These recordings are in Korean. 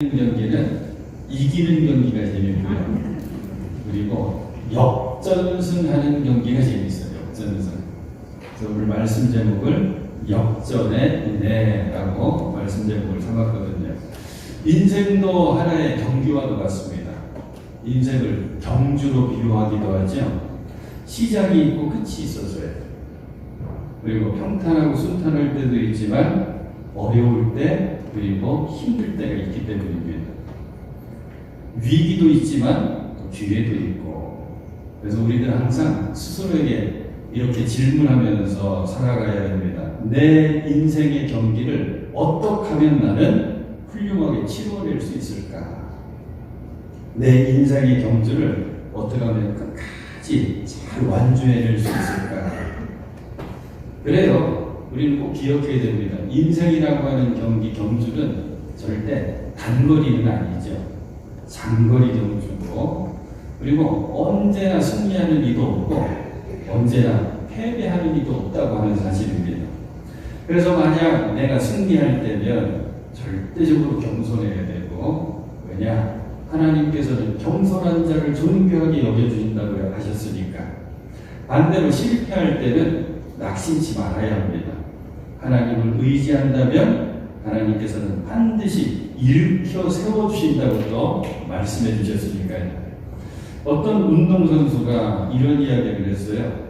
경기는 이기는 경기가 재밌고요. 그리고 역전승하는 경기가 재밌어요. 역전승. 그래서 오늘 말씀 제목을 역전의 은혜라고 말씀 제목을 삼았거든요. 인생도 하나의 경기와도 같습니다. 인생을 경주로 비유하기도 하죠. 시작이 있고 끝이 있어서요. 그리고 평탄하고 순탄할 때도 있지만 어려울 때 그리고 힘들 때가 있기 때문입니다. 위기도 있지만 또 기회도 있고 그래서 우리들 항상 스스로에게 이렇게 질문하면서 살아가야 됩니다. 내 인생의 경기를 어떻게 하면 나는 훌륭하게 치러낼 수 있을까? 내 인생의 경주를 어떻게 하면 끝까지 잘 완주해낼 수 있을까? 그래요. 우리는 꼭 기억해야 됩니다. 인생이라고 하는 경기, 경주는 절대 단거리는 아니죠. 장거리 경주고, 그리고 언제나 승리하는 이도 없고, 언제나 패배하는 이도 없다고 하는 사실입니다. 그래서 만약 내가 승리할 때면 절대적으로 겸손해야 되고, 왜냐? 하나님께서는 겸손한 자를 존귀하게 여겨주신다고 하셨으니까. 반대로 실패할 때는 낙심치 말아야 합니다. 하나님을 의지한다면 하나님께서는 반드시 일으켜 세워주신다고 또 말씀해 주셨으니까요. 어떤 운동선수가 이런 이야기를 했어요.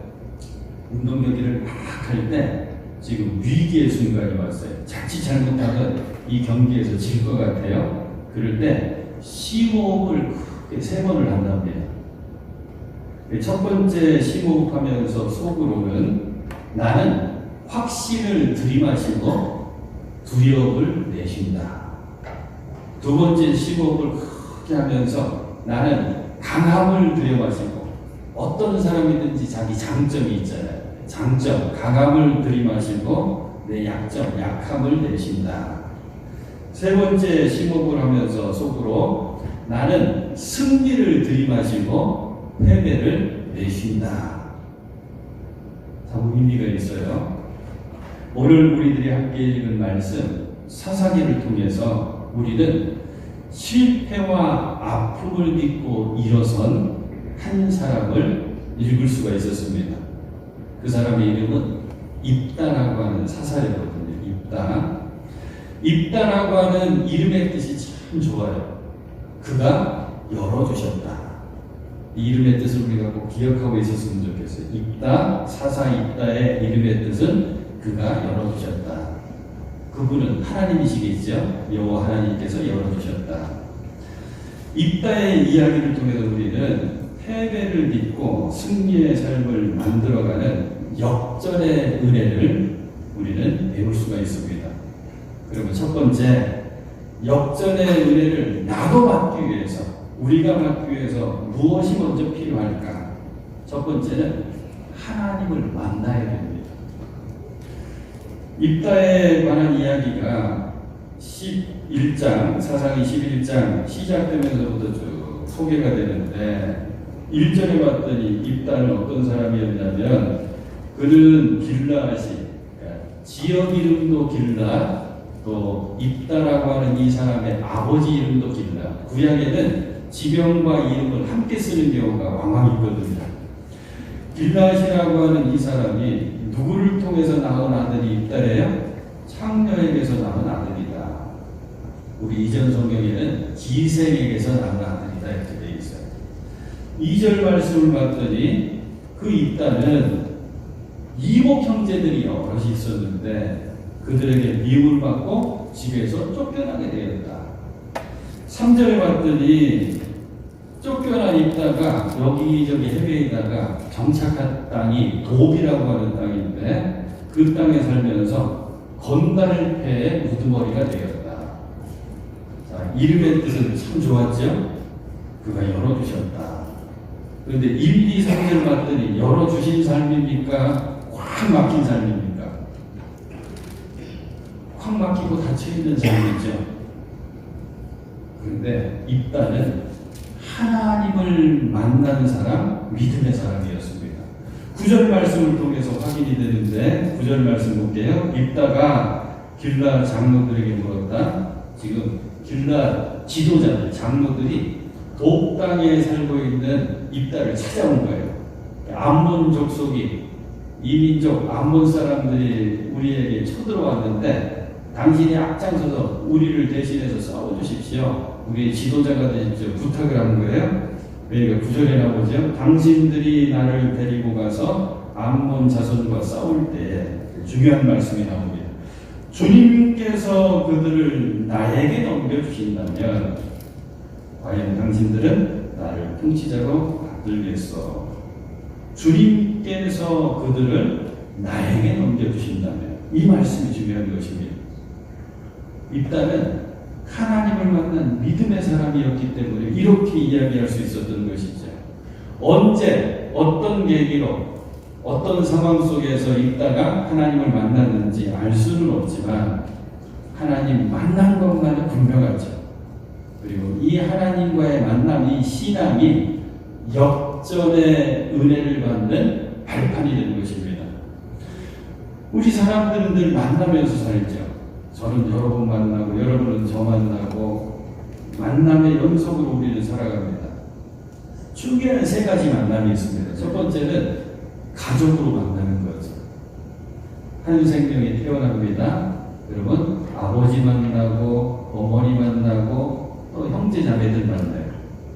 운동 경기를 막 할 때 지금 위기의 순간이 왔어요. 자칫 잘못하면 이 경기에서 질 것 같아요. 그럴 때 심호흡을 크게 세 번을 한답니다. 첫 번째 심호흡 하면서 속으로는 나는 확신을 들이마시고 두려움을 내쉰다. 두 번째 심호흡을 크게 하면서 나는 강함을 들여마시고 어떤 사람이든지 자기 장점이 있잖아요. 장점, 강함을 들이마시고 내 약점, 약함을 내쉰다. 세 번째 심호흡을 하면서 속으로 나는 승리를 들이마시고 패배를 내쉰다. 참 의미가 있어요. 오늘 우리들이 함께 읽은 말씀 사사기를 통해서 우리는 실패와 아픔을 믿고 일어선 한 사람을 읽을 수가 있었습니다. 그 사람의 이름은 입다라고 하는 사사였거든요. 입다. 입다라고 하는 이름의 뜻이 참 좋아요. 그가 열어주셨다. 이 이름의 뜻을 우리가 꼭 기억하고 있었으면 좋겠어요. 입다, 사사 입다의 이름의 뜻은 그가 열어주셨다. 그분은 하나님이시겠죠? 여호와 하나님께서 열어주셨다. 입다의 이야기를 통해서 우리는 패배를 믿고 승리의 삶을 만들어가는 역전의 은혜를 우리는 배울 수가 있습니다. 그리고 첫 번째, 역전의 은혜를 나도 받기 위해서, 우리가 받기 위해서 무엇이 먼저 필요할까? 첫 번째는 하나님을 만나야 됩니다. 입다에 관한 이야기가 11장, 사상 21장 시작되면서부터 쭉 소개가 되는데 1절에 봤더니 입다는 어떤 사람이었냐면 그는 길라시, 그러니까 지역 이름도 길라, 또 입다라고 하는 이 사람의 아버지 이름도 길라. 구약에는 지명과 이름을 함께 쓰는 경우가 왕왕 있거든요. 길라시라고 하는 이 사람이 누구를 통해서 낳은 아들이 입다래요? 창녀에게서 낳은 아들이다. 우리 이전 성경에는 기생에게서 낳은 아들이다 이렇게 되어 있어요. 2절 말씀을 봤더니 그 입다는 이복 형제들이 여럿이 있었는데 그들에게 미움을 받고 집에서 쫓겨나게 되었다. 3절에 봤더니 쫓겨나 있다가 여기저기 해외에다가 정착한 땅이 도비라고 하는 땅인데 그 땅에 살면서 건달을 패에 우두머리가 되었다. 자, 이름의 뜻은 참 좋았죠? 그가 열어주셨다. 그런데 1, 2, 3절 봤더니 열어주신 삶입니까? 확 막힌 삶입니까? 확 막히고 닫혀있는 삶이죠. 그런데 입다는 하나님을 만나는 사람, 믿음의 사람이었습니다. 구절 말씀을 통해서 확인이 되는데 구절 말씀 볼게요. 입다가 길라 장로들에게 물었다. 지금 길라 지도자들, 장로들이 독당에 살고 있는 입다를 찾아온 거예요. 암몬 족속이 이민족 암몬 사람들이 우리에게 쳐들어왔는데 당신이 앞장서서 우리를 대신해서 싸워주십시오. 우리 지도자가 되십시오. 부탁을 하는 거예요. 그러니까 구절에 나오죠. 당신들이 나를 데리고 가서 암몬 자손과 싸울 때 중요한 말씀이 나옵니다. 주님께서 그들을 나에게 넘겨주신다면 과연 당신들은 나를 통치자로 받들겠어. 주님께서 그들을 나에게 넘겨주신다면 이 말씀이 중요한 것입니다. 입다는 하나 만난 믿음의 사람이었기 때문에 이렇게 이야기할 수 있었던 것이죠. 언제 어떤 계기로 어떤 상황 속에서 있다가 하나님을 만났는지 알 수는 없지만 하나님 만난 것만은 분명하죠. 그리고 이 하나님과의 만남, 이 신앙이 역전의 은혜를 받는 발판이 되는 것입니다. 우리 사람들은 늘 만나면서 살죠. 저는 여러분 만나고 여러분은 저 만나고 만남의 연속으로 우리는 살아갑니다. 중요한 세 가지 만남이 있습니다. 첫 번째는 가족으로 만나는 거죠. 한 생명이 태어납니다. 여러분 아버지 만나고 어머니 만나고 또 형제 자매들 만나요.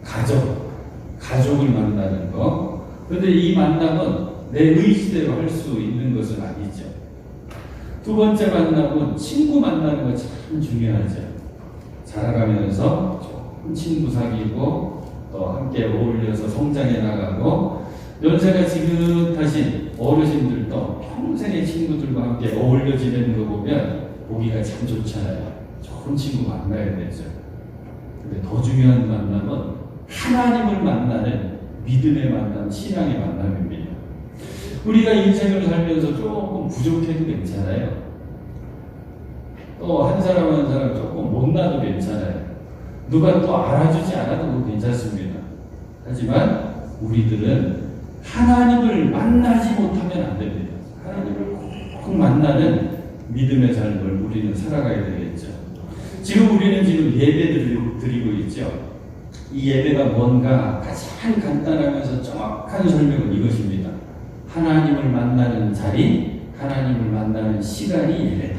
가족, 가족을 만나는 거. 그런데 이 만남은 내 의지대로 할 수 있는 것은 아니죠. 두 번째 만남은 친구 만나는 거 참 중요하죠. 자라가면서 좋은 친구 사귀고 또 함께 어울려서 성장해 나가고 연세가 지긋하신 어르신들도 평생의 친구들과 함께 어울려 지내는 거 보면 보기가 참 좋잖아요. 좋은 친구 만나야 되죠. 근데 더 중요한 만남은 하나님을 만나는 믿음의 만남, 신앙의 만남입니다. 우리가 인생을 살면서 조금 부족해도 괜찮아요. 또 한 사람 한 사람 조금 못나도 괜찮아요. 누가 또 알아주지 않아도 괜찮습니다. 하지만 우리들은 하나님을 만나지 못하면 안 됩니다. 하나님을 꼭 만나는 믿음의 삶을 우리는 살아가야 되겠죠. 지금 우리는 지금 예배를 드리고 있죠. 이 예배가 뭔가 가장 간단하면서 정확한 설명은 이것입니다. 하나님을 만나는 자리, 하나님을 만나는 시간이 예배다.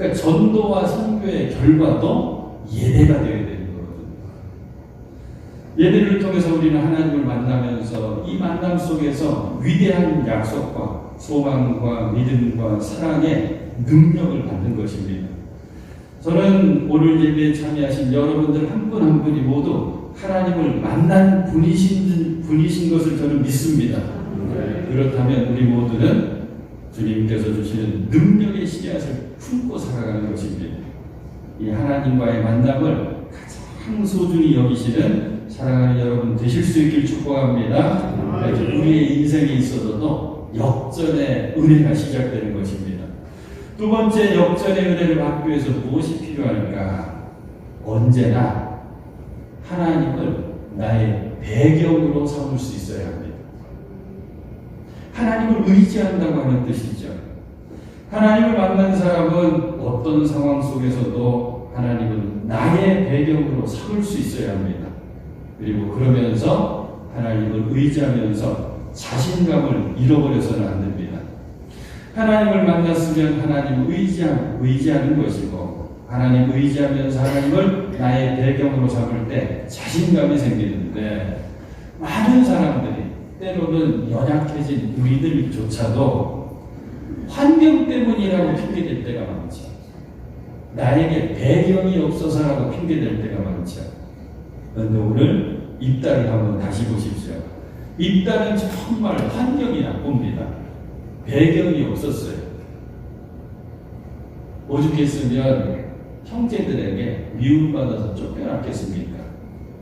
그러니까 전도와 선교의 결과도 예배가 되어야 되는 거거든요. 예배를 통해서 우리는 하나님을 만나면서 이 만남 속에서 위대한 약속과 소망과 믿음과 사랑의 능력을 받는 것입니다. 저는 오늘 예배에 참여하신 여러분들 한 분한 분이 모두 하나님을 만난 분이신, 분이신 것을 저는 믿습니다. 그렇다면 우리 모두는 주님께서 주시는 능력의 씨앗을 품고 살아가는 것입니다. 이 하나님과의 만남을 가장 소중히 여기시는 사랑하는 여러분 되실 수 있길 축복합니다. 우리의 인생에 있어서도 역전의 은혜가 시작되는 것입니다. 두 번째 역전의 은혜를 받기 위해서 무엇이 필요할까? 언제나 하나님을 나의 배경으로 삼을 수 있어야 합니다. 하나님을 의지한다고 하는 뜻이죠. 하나님을 만난 사람은 어떤 상황 속에서도 하나님을 나의 배경으로 삼을 수 있어야 합니다. 그리고 그러면서 하나님을 의지하면서 자신감을 잃어버려서는 안 됩니다. 하나님을 만났으면 하나님을 의지하, 의지하는 것이고 하나님 의지하면서 하나님을 나의 배경으로 삼을 때 자신감이 생기는데 많은 사람들이 때로는 연약해진 우리들조차도 환경 때문이라고 핑계댈 때가 많죠. 나에게 배경이 없어서라고 핑계댈 때가 많죠. 그런데 오늘 입다를 한번 다시 보십시오. 입다는 정말 환경이 나쁩니다. 배경이 없었어요. 오죽했으면 형제들에게 미움받아서 쫓겨났겠습니까?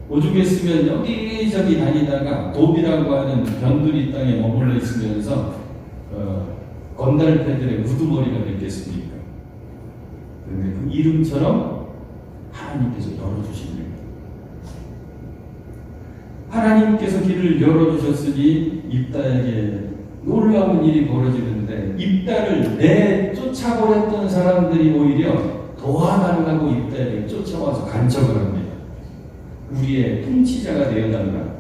오죽했으면 여기저기 다니다가 도비라고 하는 변두리 땅에 머물러 있으면서 어, 건달패들의 우두머리가 됐겠습니까? 그런데 그 이름처럼 하나님께서 열어주십니다. 하나님께서 길을 열어주셨으니 입다에게 놀라운 일이 벌어지는데 입다를 내쫓아버렸던 사람들이 오히려 도와달라고 입다에게 쫓아와서 간척을 합니다. 우리의 통치자가 되어달라.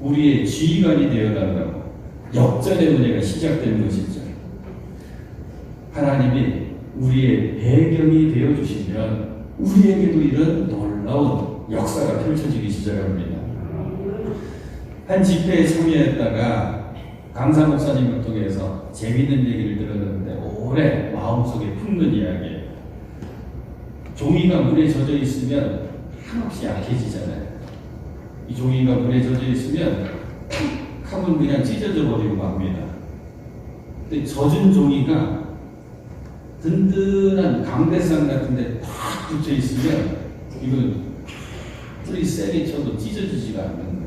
우리의 지휘관이 되어달라고. 역전의 은혜가 시작된 것이죠. 하나님이 우리의 배경이 되어 주시면 우리에게도 이런 놀라운 역사가 펼쳐지기 시작합니다. 한 집회에 참여했다가 강사 목사님을 통해서 재밌는 얘기를 들었는데 오래 마음속에 품는 이야기예요. 종이가 물에 젖어 있으면 한없이 약해지잖아요. 이 종이가 물에 젖어 있으면 탁 하면 그냥 찢어져 버리고 맙니다. 근데 젖은 종이가 든든한 강대상 같은데 탁 붙여 있으면 이건 뿌리 세게 쳐도 찢어지지가 않는 거예요.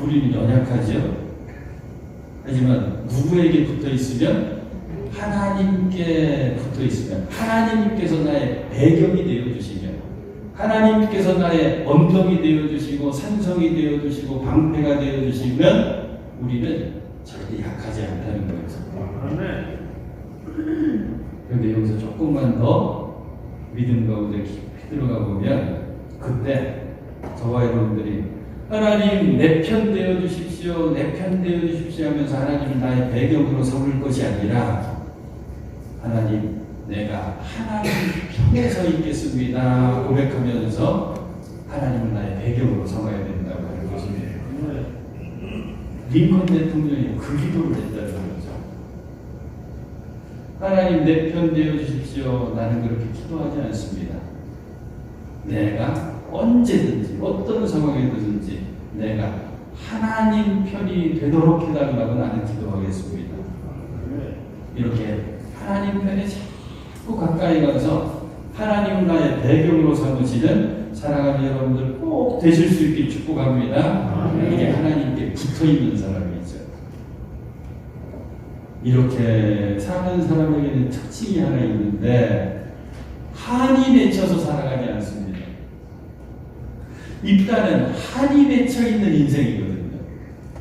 우리는 연약하죠. 하지만 누구에게 붙어 있으면 하나님께 붙어 있으면 하나님께서 나의 배경이 되어 주시면 하나님께서 나의 언덕이 되어 주시고 산성이 되어 주시고 방패가 되어 주시면 우리는 절대 약하지 않다는 거예요. 그런데 여기서 조금만 더 믿음 가운데 깊이 들어가 보면 그때 저와 여러분들이 하나님 내 편 되어 주십시오, 내 편 되어 주십시오 하면서 하나님을 나의 배경으로 삼을 것이 아니라 하나님 내가 하나님 편에 서 있겠습니다 고백하면서 하나님을 나의 배경으로 삼아야 된다고 하는 것입니다. 링컨 대통령이 그 기도를 거죠. 하나님 내 편 되어 주십시오. 나는 그렇게 기도하지 않습니다. 내가 언제든지 어떤 상황이든지 내가 하나님 편이 되도록 해달라고 나는 기도하겠습니다. 이렇게 하나님 편에 자꾸 가까이 가서 하나님을 나의 배경으로 삼으시는 사랑하는 여러분들 꼭 되실 수 있게 축복합니다. 이게 하나님께 붙어 있는 사람 이렇게 사는 사람에게는 특징이 하나 있는데 한이 맺혀서 살아가지 않습니다. 입단은 한이 맺혀 있는 인생이거든요.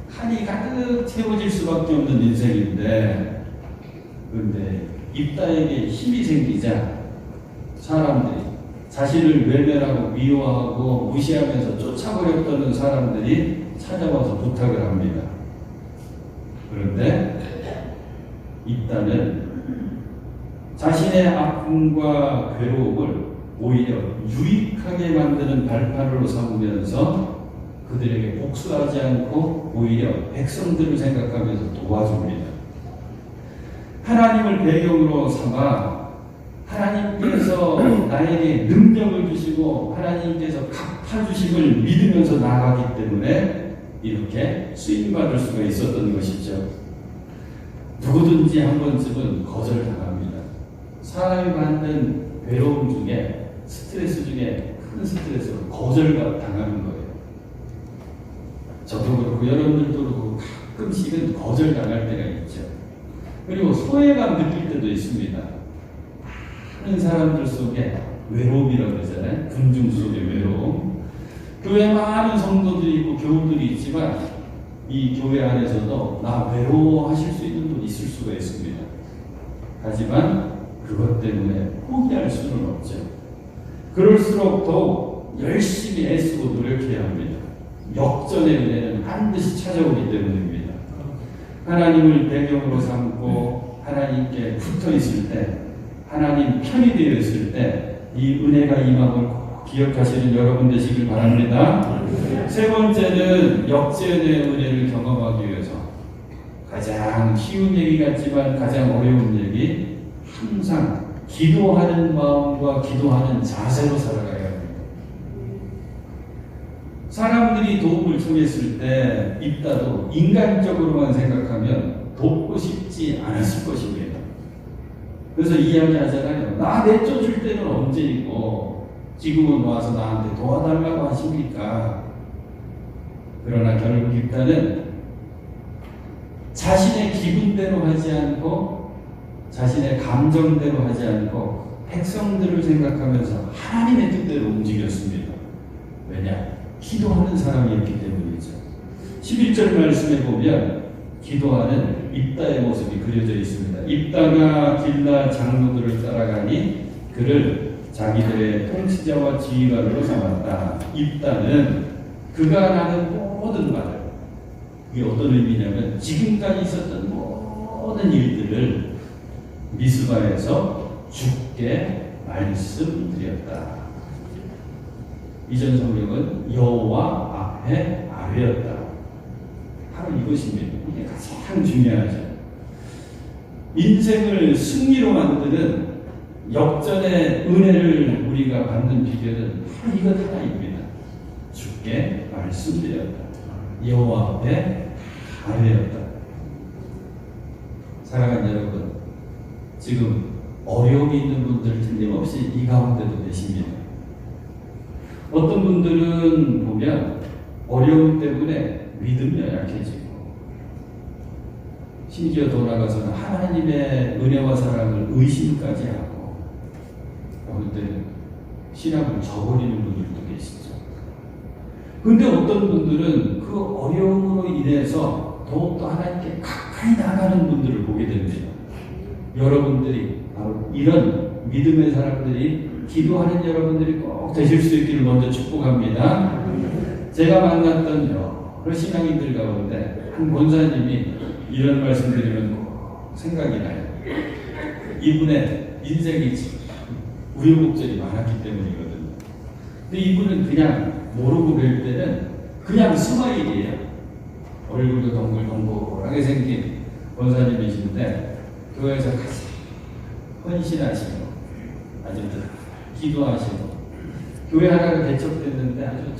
한이 가득 채워질 수밖에 없는 인생인데 그런데 입다에게 힘이 생기자 사람들이 자신을 외면하고 미워하고 무시하면서 쫓아버렸던 사람들이 찾아와서 부탁을 합니다. 그런데 입다는 자신의 아픔과 괴로움을 오히려 유익하게 만드는 발판으로 삼으면서 그들에게 복수하지 않고 오히려 백성들을 생각하면서 도와줍니다. 하나님을 배경으로 삼아 하나님께서 나에게 능력을 주시고 하나님께서 갚아주심을 믿으면서 나아가기 때문에 이렇게 쓰임받을 수가 있었던 것이죠. 누구든지 한 번쯤은 거절당합니다. 사람이 받는 외로움 중에 스트레스 중에 큰 스트레스로 거절당하는 거예요. 저도 그렇고 여러분들도 그렇고 가끔씩은 거절당할 때가 있죠. 그리고 소외감 느낄 때도 있습니다. 많은 사람들 속에 외로움이라고 그러잖아요. 군중 속의 외로움. 교회 많은 성도들이 있고 교우들이 있지만 이 교회 안에서도 나 외로워하실 수 수가 있습니다. 하지만 그것 때문에 포기할 수는 없죠. 그럴수록 더욱 열심히 애쓰고 노력해야 합니다. 역전의 은혜는 반드시 찾아오기 때문입니다. 하나님을 배경으로 삼고 하나님께 붙어 있을 때, 하나님 편이 되어 있을 때 이 은혜가 임함을 꼭 기억하시는 여러분 되시길 바랍니다. 세 번째는 역전의 은혜를 경험하기 위해서 가장 쉬운 얘기 같지만 가장 어려운 얘기 항상 기도하는 마음과 기도하는 자세로 살아가야 합니다. 사람들이 도움을 청했을 때 입다도 인간적으로만 생각하면 돕고 싶지 않았을 것입니다. 그래서 이야기하잖아요. 나 내쫓을 때는 언제 있고 지금은 와서 나한테 도와달라고 하십니까? 그러나 결국 입다는 자신의 기분대로 하지 않고 자신의 감정대로 하지 않고 백성들을 생각하면서 하나님의 뜻대로 움직였습니다. 왜냐? 기도하는 사람이었기 때문이죠. 11절 말씀에 보면 기도하는 입다의 모습이 그려져 있습니다. 입다가 길라 장로들을 따라가니 그를 자기들의 통치자와 지휘관으로 삼았다. 입다는 그가 하는 모든 말을 이게 어떤 의미냐면 지금까지 있었던 모든 일들을 미스바에서 죽게 말씀드렸다. 이전 성경은 여호와 앞에 아뢰었다. 바로 이것입니다. 이게 가장 중요하죠. 인생을 승리로 만드는 역전의 은혜를 우리가 받는 비결은 바로 이것 하나입니다. 주께 말씀드렸다. 여호와 앞에 아뢰었다. 사랑하는 여러분, 지금 어려움이 있는 분들 틀림없이 이 가운데도 계십니다. 어떤 분들은 보면 어려움 때문에 믿음이 약해지고 심지어 돌아가서는 하나님의 은혜와 사랑을 의심까지 하고 때는 신앙을 저버리는 분들도 계시죠. 근데 어떤 분들은 그 어려움으로 인해서 더욱더 하나님께 가까이 나가는 분들을 보게 됩니다. 여러분들이 바로 이런 믿음의 사람들이 기도하는 여러분들이 꼭 되실 수 있기를 먼저 축복합니다. 제가 만났던 여러 신앙인들 가운데 한 권사님이 이런 말씀 드리면 꼭 생각이 나요. 이분의 인생이 참 우여곡절이 많았기 때문이거든요. 근데 이분은 그냥 모르고 뵐 때는 그냥 스마일이에요. 얼굴도 동글동글하게 생긴 권사님이신데 교회에서 가장 헌신하시고 아주 기도하시고 교회 하나가 개척됐는데 아주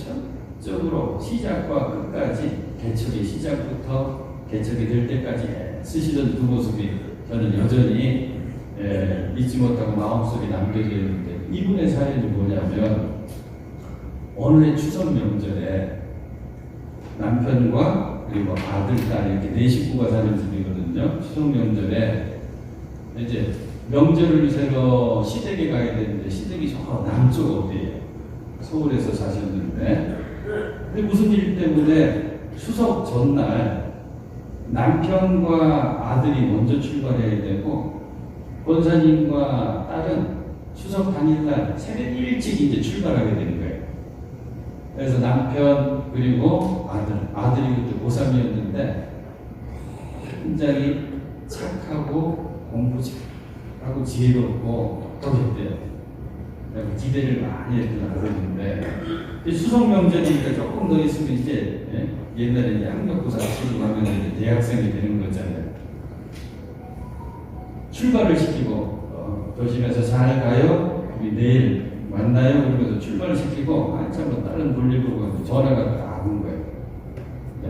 전적으로 시작과 끝까지 개척의 시작부터 개척이 될 때까지 쓰시던 그 모습이 저는 여전히 예, 잊지 못하고 마음속에 남겨져 있는데 이분의 사연이 뭐냐면 어느 해 추석 명절에 남편과 그리고 아들, 딸 이렇게 네 식구가 사는 집이거든요. 추석 명절에 이제 명절을 새러 시댁에 가야 되는데 시댁이 저 남쪽 어디에요. 서울에서 사셨는데 근데 무슨 일 때문에 추석 전날 남편과 아들이 먼저 출발해야 되고 권사님과 딸은 추석 당일날 새벽 일찍 이제 출발하게 되는 거예요. 그래서 남편 그리고 아들 아들이 그때 고3이었는데 굉장히 착하고 공부 잘하고 지혜롭고 똑똑했대요. 기대를 많이 했던 아들인데 수석 명절이니까 조금 더 있으면 이제 예? 옛날에 이제 학력고사 치고 하면 이제 대학생이 되는 거잖아요. 출발을 시키고 어, 조심해서 잘 가요. 우리 내일 만나요. 그러면서 출발을 시키고 한참 더 다른 돌리고 전화가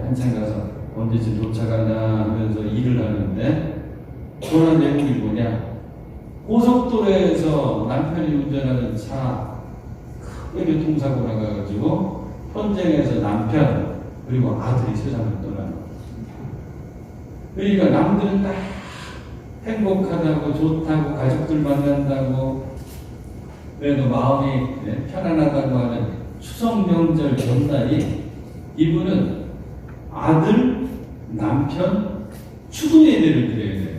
한참 가서 언제쯤 도착하나 하면서 일을 하는데 전화 내용이 뭐냐? 고속도로에서 남편이 운전하는 차 크게 교통사고 나가가지고 현장에서 남편 그리고 아들이 세상을 떠나는 거예요. 그러니까 남들은 다 행복하다고 좋다고 가족들 만난다고 그래도 마음이 네, 편안하다고 하는 추석 명절 전날이 이분은 아들, 남편, 추도 예배를 드려야 돼요.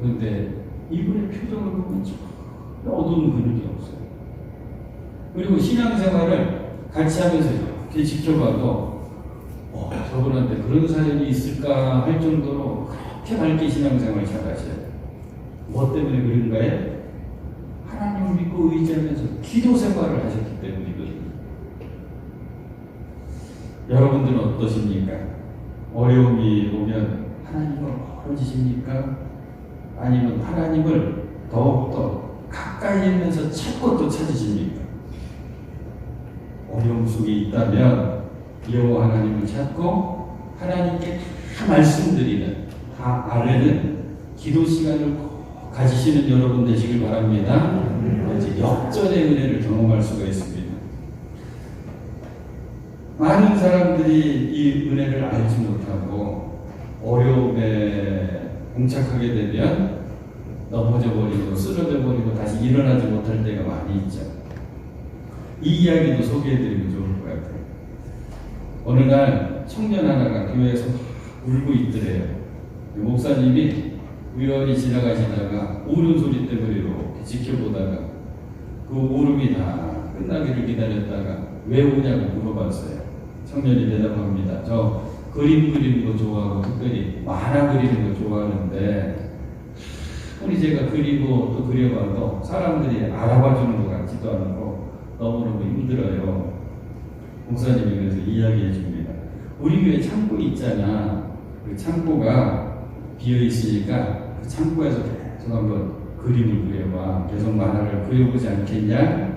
그런데 이분의 표정을 보면 전혀 어두운 그림이 없어요. 그리고 신앙생활을 같이 하면서 이렇게 지켜봐도 어, 저분한테 그런 사연이 있을까 할 정도로 그렇게 밝게 신앙생활 잘하셔요. 뭐 때문에 그런가요? 하나님을 믿고 의지하면서 기도 생활을 하셨기 때문이거든요. 여러분들은 어떠십니까? 어려움이 오면 하나님을 멀어지십니까? 아니면 하나님을 더욱더 가까이 하면서 찾고 또 찾으십니까? 어려움 속에 있다면 여호와 하나님을 찾고 하나님께 다 말씀드리는 다 아뢰는 기도 시간을 꼭 가지시는 여러분 되시길 바랍니다. 이제 역전의 은혜를 경험할 수가 있습니다. 많은 사람들이 이 은혜를 알지 못하고 어려움에 봉착하게 되면 넘어져 버리고 쓰러져 버리고 다시 일어나지 못할 때가 많이 있죠. 이 이야기도 소개해드리면 좋을 것 같아요. 어느 날 청년 하나가 교회에서 울고 있더래요. 목사님이 우연히 지나가시다가 울음 소리 때문에 이렇게 지켜보다가 그 울음이 다 끝나기를 기다렸다가 왜 오냐고 물어봤어요. 청년이 대답합니다. 저 그림 그리는 거 좋아하고 특별히 만화 그리는 거 좋아하는데 우리 제가 그리고 또 그려봐도 사람들이 알아봐 주는 것 같지도 않고 너무너무 힘들어요. 목사님이 그래서 이야기해 줍니다. 우리 교회 창고 있잖아. 그 창고가 비어 있으니까 그 창고에서 계속 한번 그림을 그려봐. 계속 만화를 그려보지 않겠냐?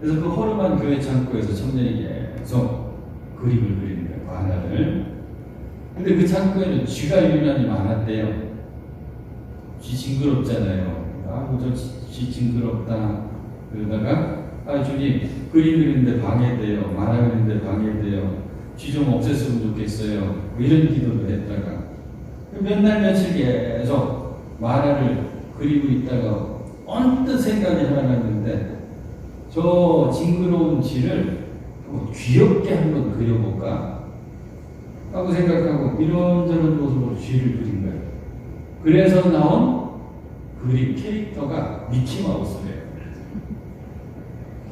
그래서 그 허름한 교회 창고에서 청년이 계속 그림을 그리는 거예요. 만화를. 근데 그 창고에는 쥐가 유난히 많았대요. 쥐 징그럽잖아요. 아이고 저쥐 징그럽다. 그러다가 아 주님 그림 그리는데 방해돼요. 만화 그리는데 방해돼요. 쥐 좀 없앴으면 좋겠어요. 뭐 이런 기도도 했다가 몇 날 며칠 계속 만화를 그리고 있다가 언뜻 생각이 하나 났는데 저 징그러운 쥐를 뭐 귀엽게 한번 그려볼까 하고 생각하고 이런저런 모습으로 쥐를 그린 거예요. 그래서 나온 그림 캐릭터가 미키마우스래요.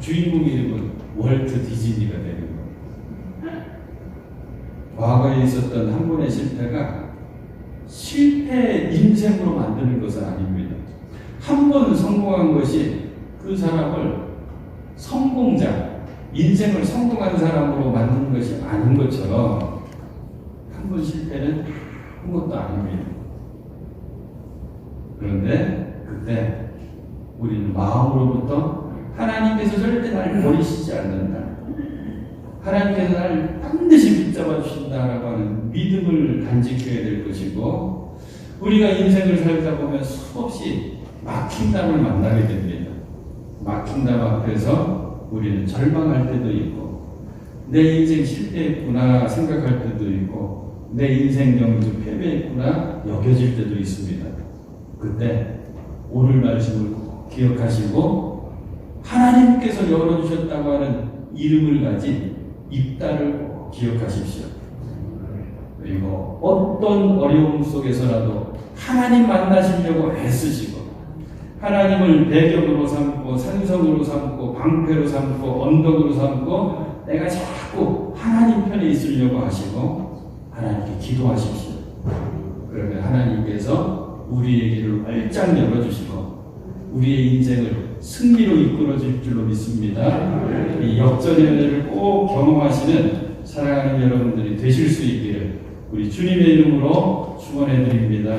주인공 이름은 월트 디즈니가 되는 거예요. 과거에 있었던 한 번의 실패가 실패 인생으로 만드는 것은 아닙니다. 한 번 성공한 것이 그 사람을 성공자, 인생을 성공한 사람으로 만드는 것이 아닌 것처럼 한 번 실패는 아무것도 아닙니다. 그런데 그때 우리는 마음으로부터 하나님께서 절대 날 버리시지 않는다. 하나님께서 나를 반드시 붙잡아 주신다라고 하는 믿음을 간직해야 될 것이고 우리가 인생을 살다 보면 수없이 막힌 담을 만나게 됩니다. 막힌 담 앞에서 우리는 절망할 때도 있고 내 인생 실패했구나 생각할 때도 있고 내 인생 경주 패배했구나 여겨질 때도 있습니다. 그때 오늘 말씀을 꼭 기억하시고 하나님께서 열어주셨다고 하는 이름을 가진 입다를 꼭 기억하십시오. 그리고 어떤 어려움 속에서라도 하나님 만나시려고 애쓰시고 하나님을 배경으로 삼고 산성으로 삼고 방패로 삼고 언덕으로 삼고 내가 자꾸 하나님 편에 있으려고 하시고 하나님께 기도하십시오. 그러면 하나님께서 우리의 길을 활짝 열어주시고 우리의 인생을 승리로 이끌어 줄 줄로 믿습니다. 이 역전의 은혜를 꼭 경험하시는 사랑하는 여러분들이 되실 수 있기를 우리 주님의 이름으로 축원해 드립니다.